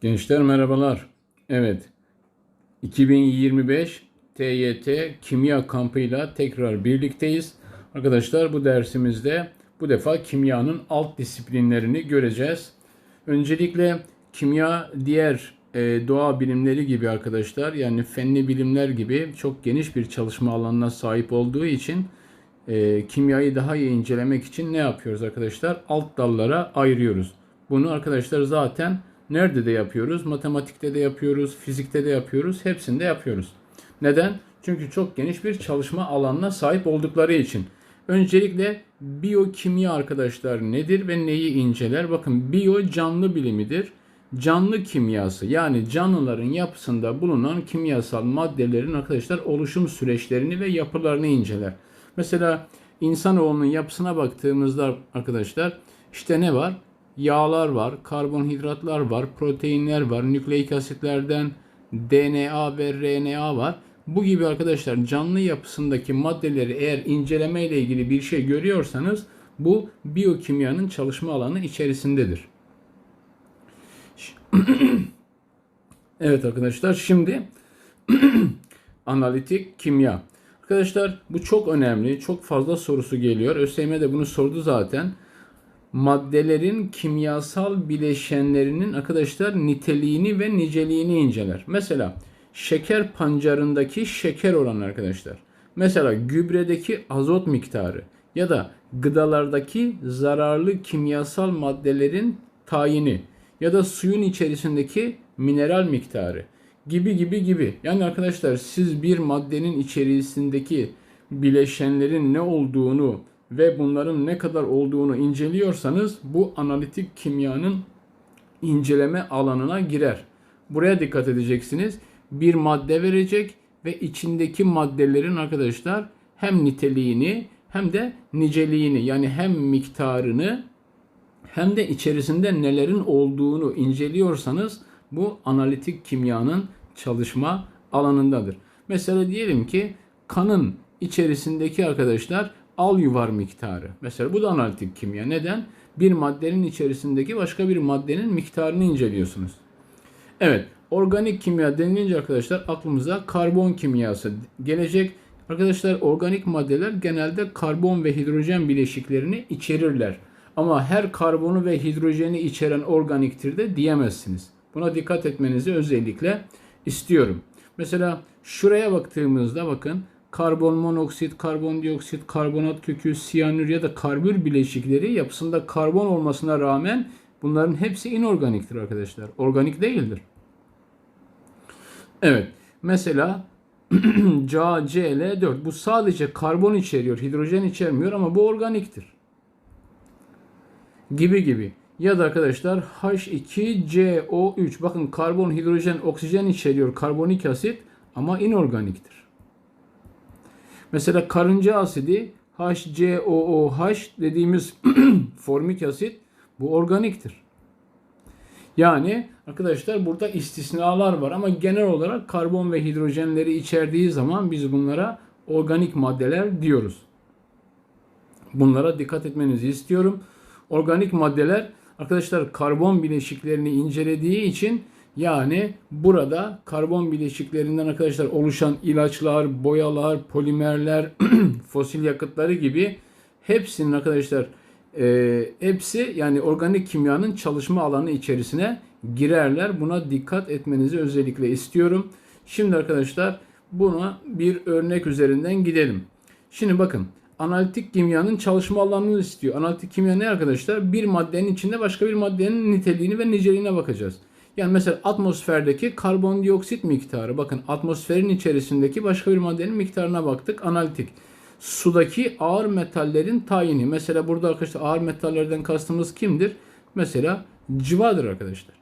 Gençler merhabalar. Evet. 2025 TYT kimya kampıyla tekrar birlikteyiz. Arkadaşlar bu dersimizde bu defa kimyanın alt disiplinlerini göreceğiz. Öncelikle kimya diğer e, doğa bilimleri gibi arkadaşlar yani fenli bilimler gibi çok geniş bir çalışma alanına sahip olduğu için e, kimyayı daha iyi incelemek için ne yapıyoruz arkadaşlar? Alt dallara ayırıyoruz. Bunu arkadaşlar zaten nerede de yapıyoruz? Matematikte de yapıyoruz, fizikte de yapıyoruz, hepsinde yapıyoruz. Neden? Çünkü çok geniş bir çalışma alanına sahip oldukları için. Öncelikle biyokimya arkadaşlar nedir ve neyi inceler? Bakın biyo canlı bilimidir. Canlı kimyası yani canlıların yapısında bulunan kimyasal maddelerin arkadaşlar oluşum süreçlerini ve yapılarını inceler. Mesela insanoğlunun yapısına baktığımızda arkadaşlar işte ne var? Yağlar var, karbonhidratlar var, proteinler var, nükleik asitlerden DNA ve RNA var. Bu gibi arkadaşlar canlı yapısındaki maddeleri eğer inceleme ile ilgili bir şey görüyorsanız bu biyokimyanın çalışma alanı içerisindedir. evet arkadaşlar şimdi analitik kimya. Arkadaşlar bu çok önemli. Çok fazla sorusu geliyor. ÖSYM de bunu sordu zaten. Maddelerin kimyasal bileşenlerinin arkadaşlar niteliğini ve niceliğini inceler. Mesela şeker pancarındaki şeker oranı arkadaşlar. Mesela gübredeki azot miktarı ya da gıdalardaki zararlı kimyasal maddelerin tayini ya da suyun içerisindeki mineral miktarı gibi gibi gibi. Yani arkadaşlar siz bir maddenin içerisindeki bileşenlerin ne olduğunu ve bunların ne kadar olduğunu inceliyorsanız bu analitik kimyanın inceleme alanına girer. Buraya dikkat edeceksiniz. Bir madde verecek ve içindeki maddelerin arkadaşlar hem niteliğini hem de niceliğini yani hem miktarını hem de içerisinde nelerin olduğunu inceliyorsanız bu analitik kimyanın çalışma alanındadır. Mesela diyelim ki kanın içerisindeki arkadaşlar al yuvar miktarı. Mesela bu da analitik kimya. Neden? Bir maddenin içerisindeki başka bir maddenin miktarını inceliyorsunuz. Evet, organik kimya denilince arkadaşlar aklımıza karbon kimyası gelecek. Arkadaşlar organik maddeler genelde karbon ve hidrojen bileşiklerini içerirler. Ama her karbonu ve hidrojeni içeren organiktir de diyemezsiniz. Buna dikkat etmenizi özellikle istiyorum. Mesela şuraya baktığımızda bakın karbon monoksit, karbondioksit, karbonat kökü, siyanür ya da karbür bileşikleri yapısında karbon olmasına rağmen bunların hepsi inorganiktir arkadaşlar. Organik değildir. Evet. Mesela CaCl4 bu sadece karbon içeriyor, hidrojen içermiyor ama bu organiktir. Gibi gibi. Ya da arkadaşlar H2CO3 bakın karbon, hidrojen, oksijen içeriyor karbonik asit ama inorganiktir. Mesela karınca asidi HCOOH dediğimiz formik asit bu organiktir. Yani arkadaşlar burada istisnalar var ama genel olarak karbon ve hidrojenleri içerdiği zaman biz bunlara organik maddeler diyoruz. Bunlara dikkat etmenizi istiyorum. Organik maddeler arkadaşlar karbon bileşiklerini incelediği için yani burada karbon bileşiklerinden arkadaşlar oluşan ilaçlar, boyalar, polimerler, fosil yakıtları gibi hepsinin arkadaşlar e, hepsi yani organik kimyanın çalışma alanı içerisine girerler. Buna dikkat etmenizi özellikle istiyorum. Şimdi arkadaşlar buna bir örnek üzerinden gidelim. Şimdi bakın analitik kimyanın çalışma alanını istiyor. Analitik kimya ne arkadaşlar? Bir maddenin içinde başka bir maddenin niteliğini ve niceliğine bakacağız. Yani mesela atmosferdeki karbondioksit miktarı. Bakın atmosferin içerisindeki başka bir maddenin miktarına baktık. Analitik. Sudaki ağır metallerin tayini. Mesela burada arkadaşlar ağır metallerden kastımız kimdir? Mesela civadır arkadaşlar.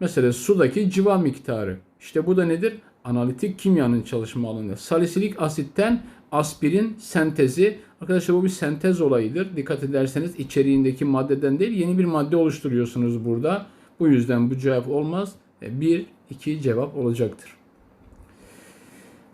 Mesela sudaki civa miktarı. İşte bu da nedir? Analitik kimyanın çalışma alanı. Salisilik asitten aspirin sentezi. Arkadaşlar bu bir sentez olayıdır. Dikkat ederseniz içeriğindeki maddeden değil yeni bir madde oluşturuyorsunuz burada. Bu yüzden bu cevap olmaz. 1, 2 cevap olacaktır.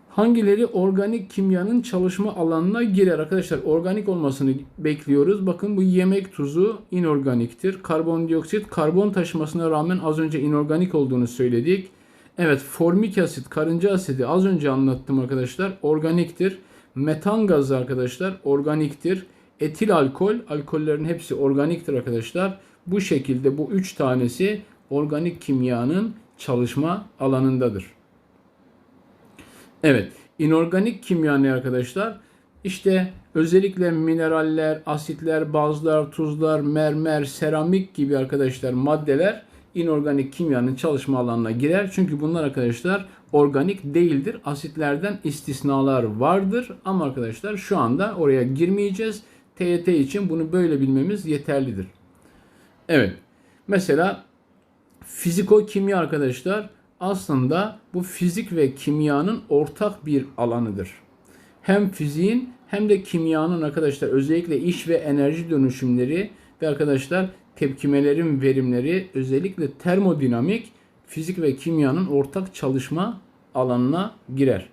Hangileri organik kimyanın çalışma alanına girer? Arkadaşlar organik olmasını bekliyoruz. Bakın bu yemek tuzu inorganiktir. Karbondioksit karbon taşımasına rağmen az önce inorganik olduğunu söyledik. Evet formik asit karınca asidi az önce anlattım arkadaşlar organiktir. Metan gazı arkadaşlar organiktir. Etil alkol alkollerin hepsi organiktir arkadaşlar. Bu şekilde bu üç tanesi organik kimyanın çalışma alanındadır. Evet, inorganik kimya ne arkadaşlar? İşte özellikle mineraller, asitler, bazlar, tuzlar, mermer, seramik gibi arkadaşlar maddeler inorganik kimyanın çalışma alanına girer. Çünkü bunlar arkadaşlar organik değildir. Asitlerden istisnalar vardır ama arkadaşlar şu anda oraya girmeyeceğiz. TYT için bunu böyle bilmemiz yeterlidir. Evet. Mesela fiziko kimya arkadaşlar aslında bu fizik ve kimyanın ortak bir alanıdır. Hem fiziğin hem de kimyanın arkadaşlar özellikle iş ve enerji dönüşümleri ve arkadaşlar tepkimelerin verimleri özellikle termodinamik fizik ve kimyanın ortak çalışma alanına girer.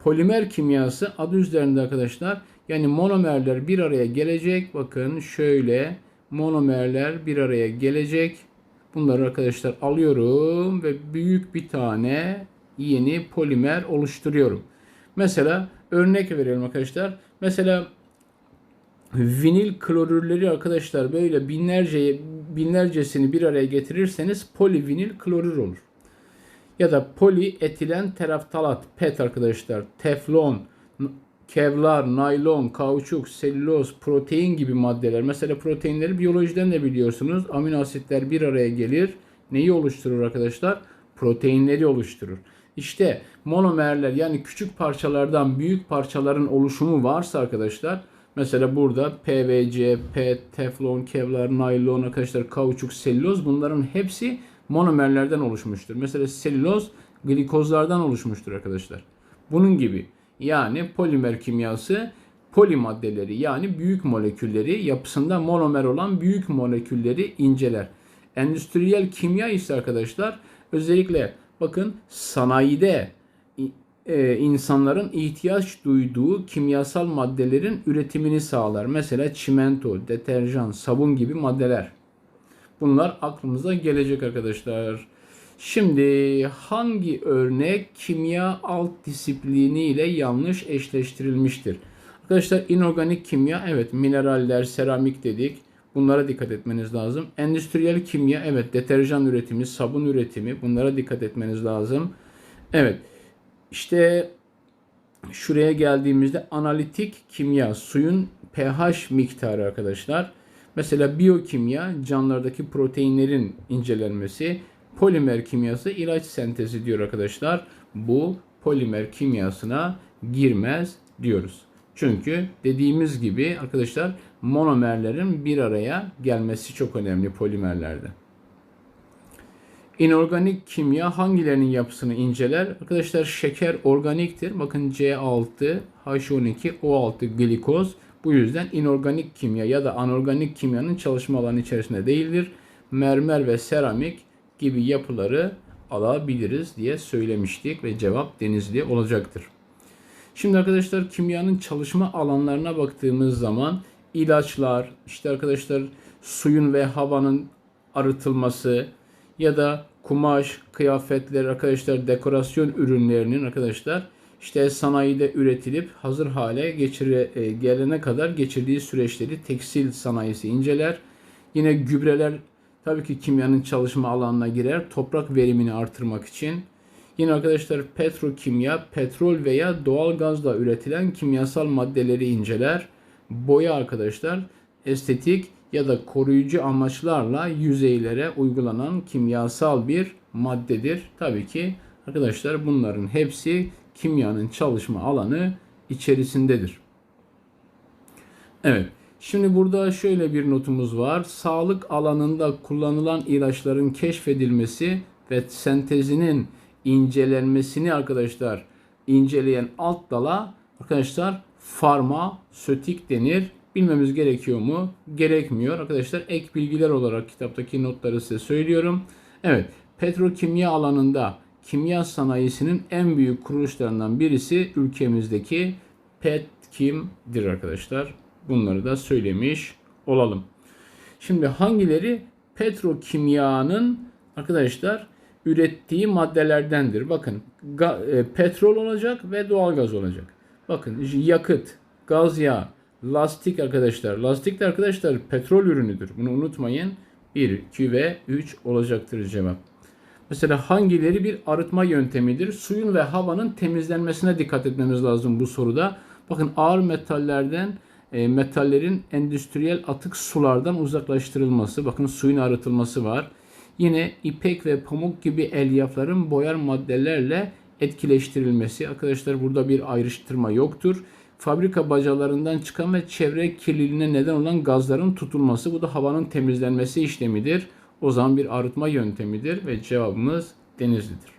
Polimer kimyası adı üzerinde arkadaşlar yani monomerler bir araya gelecek. Bakın şöyle monomerler bir araya gelecek. Bunları arkadaşlar alıyorum ve büyük bir tane yeni polimer oluşturuyorum. Mesela örnek verelim arkadaşlar. Mesela vinil klorürleri arkadaşlar böyle binlerce binlercesini bir araya getirirseniz polivinil klorür olur. Ya da polietilen teraftalat PET arkadaşlar. Teflon, kevlar, naylon, kauçuk, selüloz, protein gibi maddeler. Mesela proteinleri biyolojiden de biliyorsunuz. Amino asitler bir araya gelir. Neyi oluşturur arkadaşlar? Proteinleri oluşturur. İşte monomerler yani küçük parçalardan büyük parçaların oluşumu varsa arkadaşlar Mesela burada PVC, PET, teflon, kevlar, naylon arkadaşlar kauçuk, selüloz bunların hepsi monomerlerden oluşmuştur. Mesela selüloz glikozlardan oluşmuştur arkadaşlar. Bunun gibi yani polimer kimyası polimaddeleri yani büyük molekülleri yapısında monomer olan büyük molekülleri inceler. Endüstriyel kimya ise arkadaşlar özellikle bakın sanayide e, insanların ihtiyaç duyduğu kimyasal maddelerin üretimini sağlar. Mesela çimento, deterjan, sabun gibi maddeler. Bunlar aklımıza gelecek arkadaşlar. Şimdi hangi örnek kimya alt disiplini ile yanlış eşleştirilmiştir? Arkadaşlar inorganik kimya evet mineraller, seramik dedik. Bunlara dikkat etmeniz lazım. Endüstriyel kimya evet deterjan üretimi, sabun üretimi bunlara dikkat etmeniz lazım. Evet işte şuraya geldiğimizde analitik kimya suyun pH miktarı arkadaşlar. Mesela biyokimya canlılardaki proteinlerin incelenmesi, polimer kimyası ilaç sentezi diyor arkadaşlar. Bu polimer kimyasına girmez diyoruz. Çünkü dediğimiz gibi arkadaşlar monomerlerin bir araya gelmesi çok önemli polimerlerde. İnorganik kimya hangilerinin yapısını inceler? Arkadaşlar şeker organiktir. Bakın C6, H12, O6 glikoz. Bu yüzden inorganik kimya ya da anorganik kimyanın çalışma alanı içerisinde değildir. Mermer ve seramik gibi yapıları alabiliriz diye söylemiştik ve cevap denizli olacaktır. Şimdi arkadaşlar kimyanın çalışma alanlarına baktığımız zaman ilaçlar, işte arkadaşlar suyun ve havanın arıtılması, ya da kumaş, kıyafetler arkadaşlar dekorasyon ürünlerinin arkadaşlar işte sanayide üretilip hazır hale geçire, e, gelene kadar geçirdiği süreçleri tekstil sanayisi inceler. Yine gübreler tabii ki kimyanın çalışma alanına girer. Toprak verimini artırmak için. Yine arkadaşlar petrokimya, petrol veya doğal gazla üretilen kimyasal maddeleri inceler. Boya arkadaşlar estetik ya da koruyucu amaçlarla yüzeylere uygulanan kimyasal bir maddedir. Tabii ki arkadaşlar bunların hepsi kimyanın çalışma alanı içerisindedir. Evet. Şimdi burada şöyle bir notumuz var. Sağlık alanında kullanılan ilaçların keşfedilmesi ve sentezinin incelenmesini arkadaşlar inceleyen alt dala arkadaşlar farmasötik denir bilmemiz gerekiyor mu? Gerekmiyor. Arkadaşlar ek bilgiler olarak kitaptaki notları size söylüyorum. Evet, petrokimya alanında kimya sanayisinin en büyük kuruluşlarından birisi ülkemizdeki Petkim'dir arkadaşlar. Bunları da söylemiş olalım. Şimdi hangileri petrokimyanın arkadaşlar ürettiği maddelerdendir? Bakın e, petrol olacak ve doğalgaz olacak. Bakın yakıt, gaz yağı, lastik arkadaşlar. Lastik de arkadaşlar petrol ürünüdür. Bunu unutmayın. 1, 2 ve 3 olacaktır cevap. Mesela hangileri bir arıtma yöntemidir? Suyun ve havanın temizlenmesine dikkat etmemiz lazım bu soruda. Bakın ağır metallerden e, metallerin endüstriyel atık sulardan uzaklaştırılması. Bakın suyun arıtılması var. Yine ipek ve pamuk gibi elyafların boyar maddelerle etkileştirilmesi. Arkadaşlar burada bir ayrıştırma yoktur. Fabrika bacalarından çıkan ve çevre kirliliğine neden olan gazların tutulması. Bu da havanın temizlenmesi işlemidir. O zaman bir arıtma yöntemidir ve cevabımız Denizli'dir.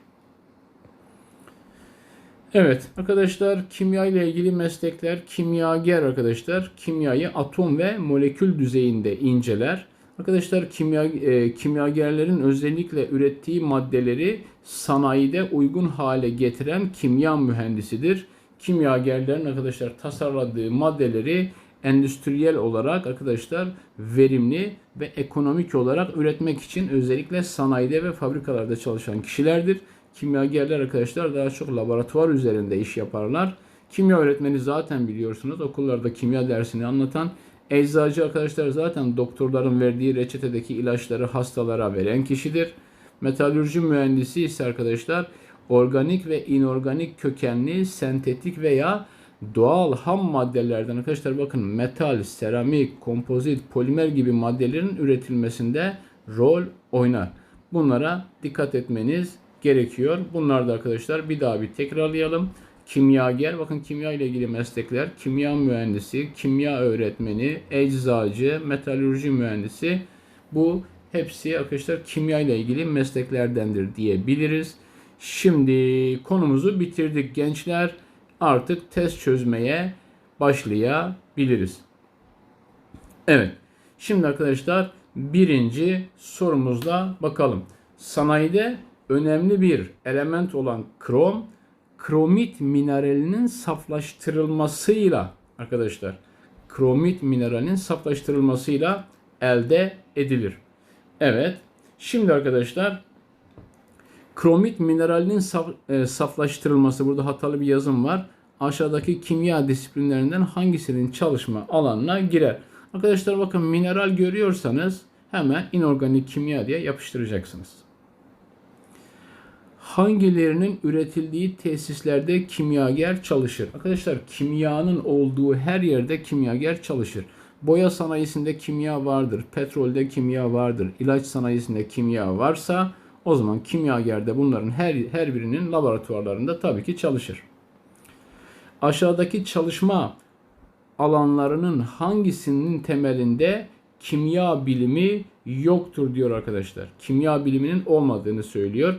Evet arkadaşlar kimya ile ilgili meslekler kimyager arkadaşlar kimyayı atom ve molekül düzeyinde inceler. Arkadaşlar kimya e, kimyagerlerin özellikle ürettiği maddeleri sanayide uygun hale getiren kimya mühendisidir. Kimyagerlerin arkadaşlar tasarladığı maddeleri endüstriyel olarak arkadaşlar verimli ve ekonomik olarak üretmek için özellikle sanayide ve fabrikalarda çalışan kişilerdir. Kimyagerler arkadaşlar daha çok laboratuvar üzerinde iş yaparlar. Kimya öğretmeni zaten biliyorsunuz okullarda kimya dersini anlatan eczacı arkadaşlar zaten doktorların verdiği reçetedeki ilaçları hastalara veren kişidir. Metalürji mühendisi ise arkadaşlar organik ve inorganik kökenli sentetik veya doğal ham maddelerden arkadaşlar bakın metal, seramik, kompozit, polimer gibi maddelerin üretilmesinde rol oynar. Bunlara dikkat etmeniz gerekiyor. Bunlar da arkadaşlar bir daha bir tekrarlayalım. Kimyager, bakın kimya ile ilgili meslekler, kimya mühendisi, kimya öğretmeni, eczacı, metalürji mühendisi. Bu hepsi arkadaşlar kimya ile ilgili mesleklerdendir diyebiliriz. Şimdi konumuzu bitirdik gençler. Artık test çözmeye başlayabiliriz. Evet. Şimdi arkadaşlar birinci sorumuzla bakalım. Sanayide önemli bir element olan krom, kromit mineralinin saflaştırılmasıyla arkadaşlar kromit mineralinin saflaştırılmasıyla elde edilir. Evet. Şimdi arkadaşlar kromit mineralinin saf, e, saflaştırılması burada hatalı bir yazım var. Aşağıdaki kimya disiplinlerinden hangisinin çalışma alanına girer? Arkadaşlar bakın mineral görüyorsanız hemen inorganik kimya diye yapıştıracaksınız. Hangilerinin üretildiği tesislerde kimyager çalışır? Arkadaşlar kimyanın olduğu her yerde kimyager çalışır. Boya sanayisinde kimya vardır, petrolde kimya vardır, ilaç sanayisinde kimya varsa o zaman kimyagerde bunların her, her birinin laboratuvarlarında tabii ki çalışır. Aşağıdaki çalışma alanlarının hangisinin temelinde kimya bilimi yoktur diyor arkadaşlar. Kimya biliminin olmadığını söylüyor.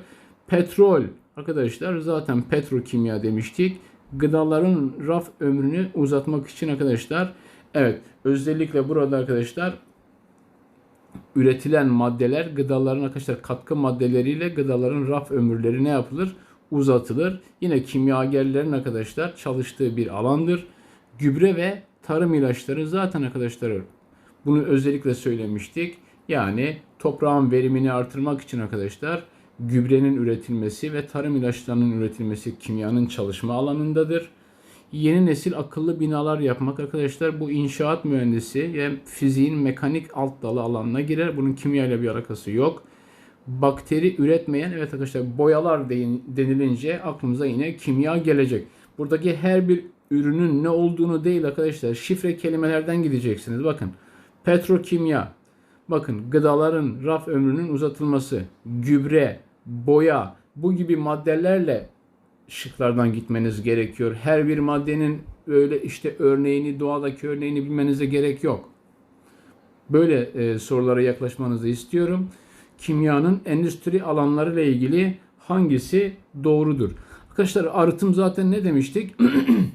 Petrol arkadaşlar zaten petrokimya demiştik. Gıdaların raf ömrünü uzatmak için arkadaşlar evet özellikle burada arkadaşlar üretilen maddeler gıdaların arkadaşlar katkı maddeleriyle gıdaların raf ömürleri ne yapılır? Uzatılır. Yine kimyagerlerin arkadaşlar çalıştığı bir alandır. Gübre ve tarım ilaçları zaten arkadaşlar bunu özellikle söylemiştik. Yani toprağın verimini artırmak için arkadaşlar gübrenin üretilmesi ve tarım ilaçlarının üretilmesi kimyanın çalışma alanındadır. Yeni nesil akıllı binalar yapmak arkadaşlar bu inşaat mühendisi yani fiziğin mekanik alt dalı alanına girer. Bunun kimya ile bir alakası yok. Bakteri üretmeyen evet arkadaşlar boyalar denilince aklımıza yine kimya gelecek. Buradaki her bir ürünün ne olduğunu değil arkadaşlar şifre kelimelerden gideceksiniz. Bakın petrokimya, bakın gıdaların raf ömrünün uzatılması, gübre, boya bu gibi maddelerle şıklardan gitmeniz gerekiyor. Her bir maddenin öyle işte örneğini, doğadaki örneğini bilmenize gerek yok. Böyle e, sorulara yaklaşmanızı istiyorum. Kimyanın endüstri alanları ile ilgili hangisi doğrudur? Arkadaşlar arıtım zaten ne demiştik?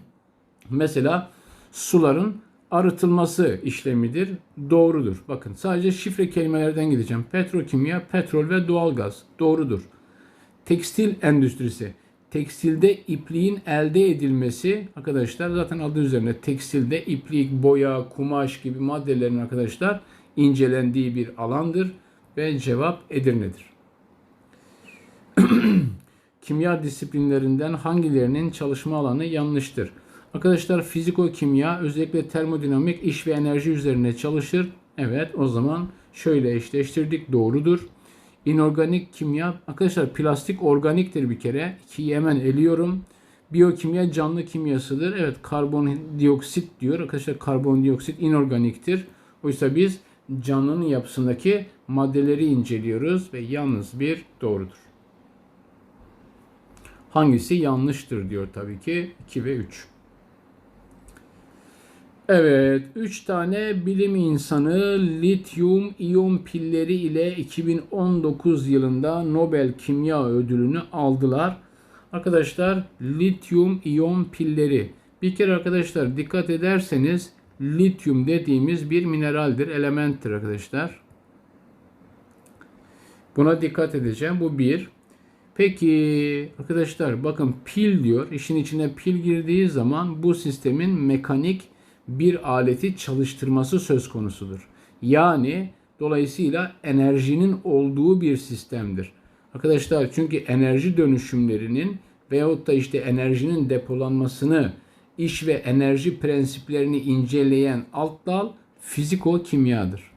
Mesela suların arıtılması işlemidir. Doğrudur. Bakın sadece şifre kelimelerden gideceğim. Petrokimya, petrol ve doğalgaz. Doğrudur. Tekstil endüstrisi. Tekstilde ipliğin elde edilmesi arkadaşlar zaten adı üzerinde tekstilde iplik, boya, kumaş gibi maddelerin arkadaşlar incelendiği bir alandır ve cevap Edirne'dir. Kimya disiplinlerinden hangilerinin çalışma alanı yanlıştır? Arkadaşlar fiziko-kimya özellikle termodinamik iş ve enerji üzerine çalışır. Evet o zaman şöyle eşleştirdik doğrudur. İnorganik kimya arkadaşlar plastik organiktir bir kere. İkiyi hemen eliyorum. Biyokimya canlı kimyasıdır. Evet karbondioksit diyor. Arkadaşlar karbondioksit inorganiktir. Oysa biz canlının yapısındaki maddeleri inceliyoruz ve yalnız bir doğrudur. Hangisi yanlıştır diyor tabii ki 2 ve 3. Evet, 3 tane bilim insanı lityum iyon pilleri ile 2019 yılında Nobel Kimya Ödülünü aldılar. Arkadaşlar lityum iyon pilleri. Bir kere arkadaşlar dikkat ederseniz lityum dediğimiz bir mineraldir, elementtir arkadaşlar. Buna dikkat edeceğim. Bu bir. Peki arkadaşlar bakın pil diyor. İşin içine pil girdiği zaman bu sistemin mekanik bir aleti çalıştırması söz konusudur. Yani dolayısıyla enerjinin olduğu bir sistemdir. Arkadaşlar çünkü enerji dönüşümlerinin veyahut da işte enerjinin depolanmasını, iş ve enerji prensiplerini inceleyen alt dal fiziko kimyadır.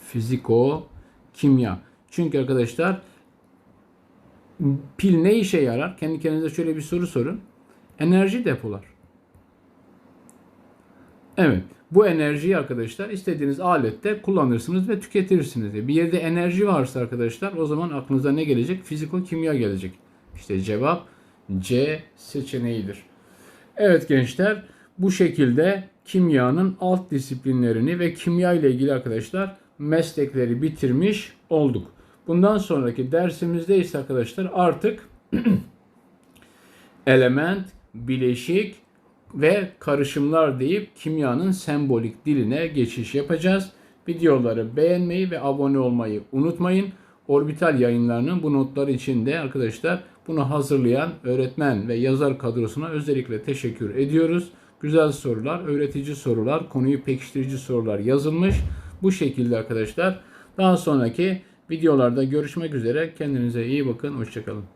Fiziko kimya. Çünkü arkadaşlar pil ne işe yarar? Kendi kendinize şöyle bir soru sorun. Enerji depolar. Evet. Bu enerjiyi arkadaşlar istediğiniz alette kullanırsınız ve tüketirsiniz. Bir yerde enerji varsa arkadaşlar o zaman aklınıza ne gelecek? Fiziko kimya gelecek. İşte cevap C seçeneğidir. Evet gençler bu şekilde kimyanın alt disiplinlerini ve kimya ile ilgili arkadaşlar meslekleri bitirmiş olduk. Bundan sonraki dersimizde ise arkadaşlar artık element, bileşik ve karışımlar deyip kimyanın sembolik diline geçiş yapacağız. Videoları beğenmeyi ve abone olmayı unutmayın. Orbital yayınlarının bu notlar için de arkadaşlar bunu hazırlayan öğretmen ve yazar kadrosuna özellikle teşekkür ediyoruz. Güzel sorular, öğretici sorular, konuyu pekiştirici sorular yazılmış. Bu şekilde arkadaşlar daha sonraki videolarda görüşmek üzere. Kendinize iyi bakın. Hoşçakalın.